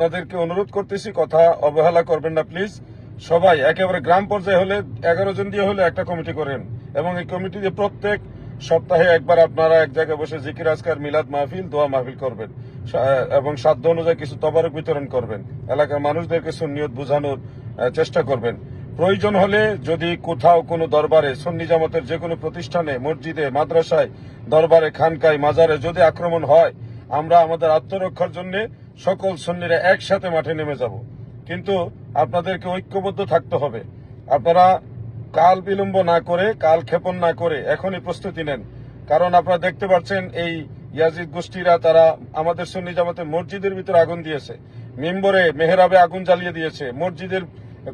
আপনাদেরকে অনুরোধ করতেছি, কথা অবহেলা করবেন না প্লিজ সবাই, একেবারে গ্রাম পর্যায়ে হলে, এগারো জন দিয়ে হলে একটা কমিটি করেন। এবং এই কমিটিতে প্রত্যেক সপ্তাহে একবার আপনারা এক জায়গায় বসে জিকির, আজকার, মিলাদ, মাহফিল, দোয়া, মাহফিল করবেন। এবং সাধ্য অনুযায়ী কিছু তবারক বিতরণ করবেন। এলাকার মানুষদেরকে সুন্নিয়ত বোঝানোর চেষ্টা করবেন। প্রয়োজন হলে যদি কোথাও কোনো দরবারে, সন্নি জামাতের যে কোনো প্রতিষ্ঠানে, মসজিদে, মাদ্রাসায়, দরবারে, খানকায়, মাজারে যদি আক্রমণ হয়, আমরা আমাদের আত্মরক্ষার জন্য সকল সন্নিরা একসাথে মাঠে নেমে যাব। কিন্তু আপনাদেরকে ঐক্যবদ্ধ থাকতে হবে। আপনারা কাল বিলম্ব না করে, কাল ক্ষেপণ না করে এখনই প্রস্তুতি নেন। কারণ আপনারা দেখতে পাচ্ছেন এই ইয়াজিদ গোষ্ঠীরা, তারা আমাদের সন্নি জামাতে মসজিদের ভিতরে আগুন দিয়েছে। মেম্বরে মেহরাবে আগুন জ্বালিয়ে দিয়েছে। মসজিদের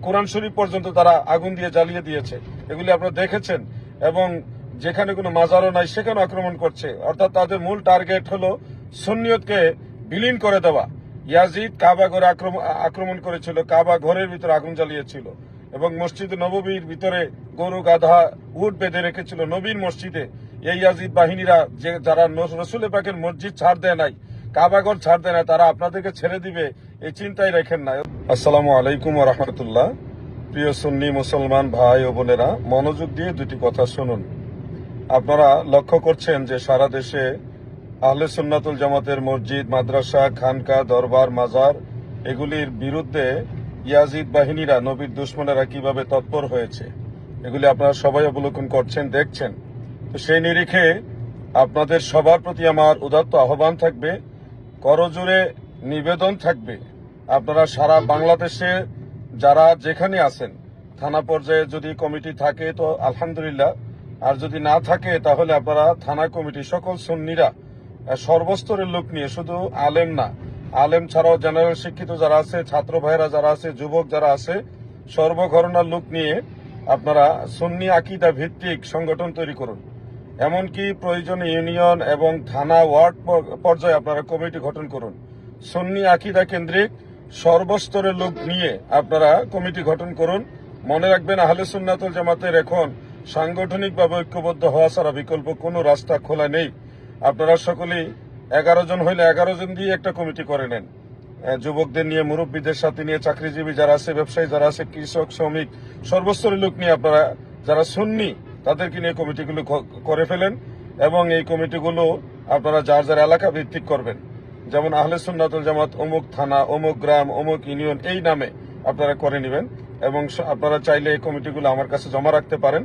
কোরআন শরীফ পর্যন্ত তারা আগুন দিয়ে জ্বালিয়ে দিয়েছে। এগুলি আপনারা দেখেছেন। এবং যেখানে কোনো মাজারও নাই সেখানে আক্রমণ করছে। অর্থাৎ তাদের মূল টার্গেট হলো সুন্নিয়তকে বিলীন করে দেওয়া। ইয়াজিদ কাবা ঘরে আক্রমণ করেছিল, কাবা ঘরের ভিতরে আগুন জ্বালিয়েছিল এবং মসজিদ নববীর ভিতরে গরু, গাধা, উট বেঁধে রেখেছিল। নবীর মসজিদে এই ইয়াজিদ বাহিনীরা যে যারা রসুল পাকের মসজিদ ছাড় দেয় নাই কাবাগর ছাড় দেয় না তারা আপনাদেরকে ছেড়ে দিবে, এই চিন্তাই রাখেন না। আসসালামু আলাইকুম রহমতুল্লাহ। প্রিয় সুন্নি মুসলমান ভাই ও বোনেরা, মনোযোগ দিয়ে দুটি কথা শুনুন। আপনারা লক্ষ্য করছেন যে সারা দেশে আহলে সুন্নাতুল জামাতের মসজিদ, মাদ্রাসা, খানকা, দরবার, মাজার, এগুলির বিরুদ্ধে ইয়াজিদ বাহিনীরা, নবীর দুশ্মনেরা কীভাবে তৎপর হয়েছে, এগুলি আপনারা সবাই অবলোকন করছেন, দেখছেন। তো সেই নিরিখে আপনাদের সবার প্রতি আমার উদাত্ত আহ্বান থাকবে, করজোরে নিবেদন থাকবে। আপনারা সারা বাংলাদেশে যারা যেখানে আছেন, থানা পর্যায়ে যদি কমিটি থাকে তো আলহামদুলিল্লাহ, আর যদি না থাকে তাহলে আপনারা থানা কমিটি, সকল সুন্নিরা সর্বস্তরের লোক নিয়ে, শুধু আলেম না, আলেম ছাড়াও জেনারেল শিক্ষিত যারা আছে, ছাত্র ভাইরা যারা আছে, যুবক যারা আছে, সর্বঘরনার লোক নিয়ে আপনারা সুন্নি আকিদা ভিত্তিক সংগঠন তৈরি করুন। এমনকি প্রয়োজনে ইউনিয়ন এবং থানা ওয়ার্ড পর্যায়ে আপনারা কমিটি গঠন করুন। সুন্নি আকিদা কেন্দ্রিক সর্বস্তরের লোক নিয়ে আপনারা কমিটি গঠন করুন। মনে রাখবেন, আহলে সুন্নাতুল জামাতের এখন সাংগঠনিকভাবে ঐক্যবদ্ধ হওয়া ছাড়া বিকল্প কোনো রাস্তা খোলা নেই। আপনারা সকলেই এগারো জন হইলে এগারো জন দিয়ে একটা কমিটি করে নেন। যুবকদের নিয়ে, মুরব্বীদের সাথে নিয়ে, চাকরিজীবী যারা আছে, ব্যবসায়ী যারা আছে, কৃষক, শ্রমিক, সর্বস্তরের লোক নিয়ে আপনারা যারা সুন্নি, তাদেরকে নিয়ে কমিটিগুলো করে ফেলেন এবং এই কমিটিগুলো আপনারা যার যার এলাকা ভিত্তিক করবেন। যেমন আহলে সুন্নাতুল জামাত অমুক থানা, অমুক গ্রাম, অমুক ইউনিয়ন, এই নামে আপনারা করে নেবেন এবং আপনারা চাইলে এই কমিটিগুলো আমার কাছে জমা রাখতে পারেন।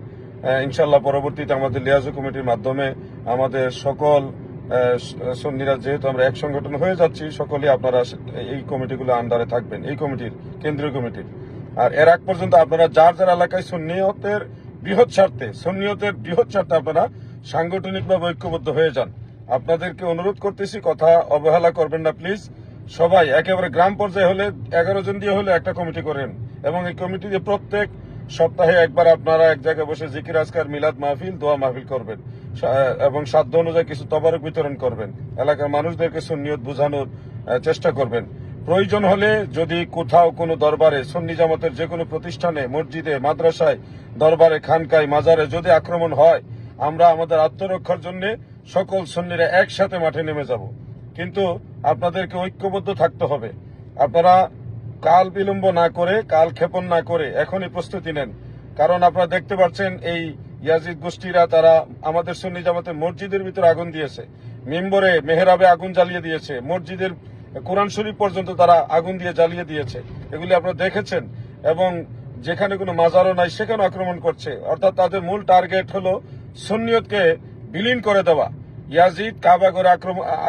ইনশাল্লাহ পরবর্তীতে আমাদের লিয়াজু কমিটির মাধ্যমে আমাদের সকল আহ, স- সন্নিরা যেহেতু আমরা এক সংগঠন হয়ে যাচ্ছি সকলেই আপনারা এই কমিটিগুলো আন্ডারে থাকবেন এই কমিটির কেন্দ্রীয় কমিটির। আর এর আগ পর্যন্ত আপনারা যার যার এলাকায় সুন্নিয়তের বৃহৎ স্বার্থে সুন্নিয়তের বৃহৎ স্বার্থে আপনারা সাংগঠনিকভাবে ঐক্যবদ্ধ হয়ে যান। আপনাদেরকে অনুরোধ করতেছি কথা অবহেলা করবেন না প্লিজ। সবাই একেবারে গ্রাম পর্যায়ে হলে এগারো জন দিয়ে হলে একটা কমিটি করেন এবং এই কমিটিতে প্রত্যেক সপ্তাহে একবার আপনারা এক জায়গায় বসে জিকির, আজকার, মিলাদ, মাহফিল, দোয়া, মাহফিল করবেন। এবং সাধ্য অনুযায়ী কিছু তবারক বিতরণ করবেন। এলাকার মানুষদেরকে সুন্নিয়ত বোঝানোর চেষ্টা করবেন। প্রয়োজন হলে যদি কোথাও কোনো দরবারে, সন্নি জামাতের যে কোনো প্রতিষ্ঠানে, মসজিদে, মাদ্রাসায়, দরবারে, খানকায়, মাজারে যদি আক্রমণ হয়, আমরা আমাদের আত্মরক্ষার জন্য সকল সন্নিরা একসাথে মাঠে নেমে যাব। কিন্তু আপনাদেরকে ঐক্যবদ্ধ থাকতে হবে। আপনারা কাল বিলম্ব না করে, কাল ক্ষেপণ না করে এখনই প্রস্তুতি নেন। কারণ আপনারা দেখতে পাচ্ছেন, এই ইয়াজিদ গোষ্ঠীরা তারা আমাদের সুন্নি জামাতে মসজিদের ভিতরে আগুন দিয়েছে। মেম্বরে মেহরাবে আগুন জ্বালিয়ে দিয়েছে। মসজিদের কোরআন শরীফ পর্যন্ত তারা আগুন দিয়ে জ্বালিয়ে দিয়েছে। এগুলি আপনারা দেখেছেন এবং যেখানে কোনো মাজারও নাই সেখানে আক্রমণ করছে। অর্থাৎ তাদের মূল টার্গেট হলো সুন্নিয়তকে বিলীন করে দেওয়া। ইয়াজিদ কাবা ঘরে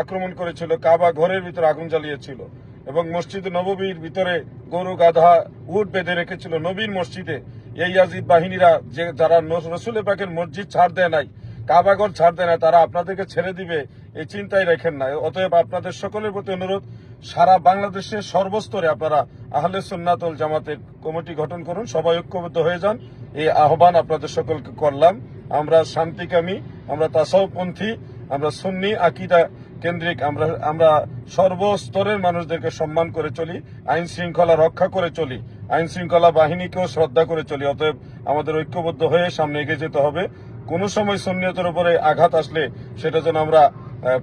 আক্রমণ করেছিল, কাবা ঘরের ভিতরে আগুন জ্বালিয়েছিল। এবং মসজিদ নববীর ভিতরে গরু, গাধা, উট বেঁধে রেখেছিল নবীর মসজিদে। এই ইয়াজিদ বাহিনীরা যে যারা রসুল পাকের মসজিদ ছাড় দেয় নাই, কাবাগর ছাড় দেয় না তারা আপনাদেরকে ছেড়ে দিবে, এই চিন্তাই রাখেন না। অতএব আপনাদের সকলের প্রতি অনুরোধ, সারা বাংলাদেশের সর্বস্তরে আপনারা আহলে সুন্নাতুল জামাতের কমিটি গঠন করুন, সবাই ঐক্যবদ্ধ হয়ে যান। এই আহ্বান আপনাদের সকলকে করলাম। আমরা শান্তিকামী, আমরা তাসাউপন্থী আমরা সুন্নি, আকিদা কেন্দ্রিক, আমরা আমরা সর্বস্তরের মানুষদেরকে সম্মান করে চলি, আইন শৃঙ্খলা রক্ষা করে চলি, আইন শৃঙ্খলা বাহিনীকেও শ্রদ্ধা করে চলি, অতএব আমাদের ঐক্যবদ্ধ হয়ে সামনে এগিয়ে যেতে হবে। কোনো সময় সুন্নিয়তের উপরে আঘাত আসলে সেটা যেন আমরা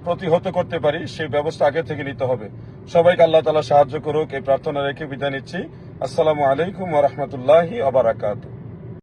প্রতিহত করতে পারি, সেই ব্যবস্থা আগে থেকে নিতে হবে। সবাইকে আল্লাহ তালা সাহায্য করুক, এই প্রার্থনা রেখে বিদায় নিচ্ছি। আসসালামু আলাইকুম ওরহমতুল্লাহি আবরাকাতু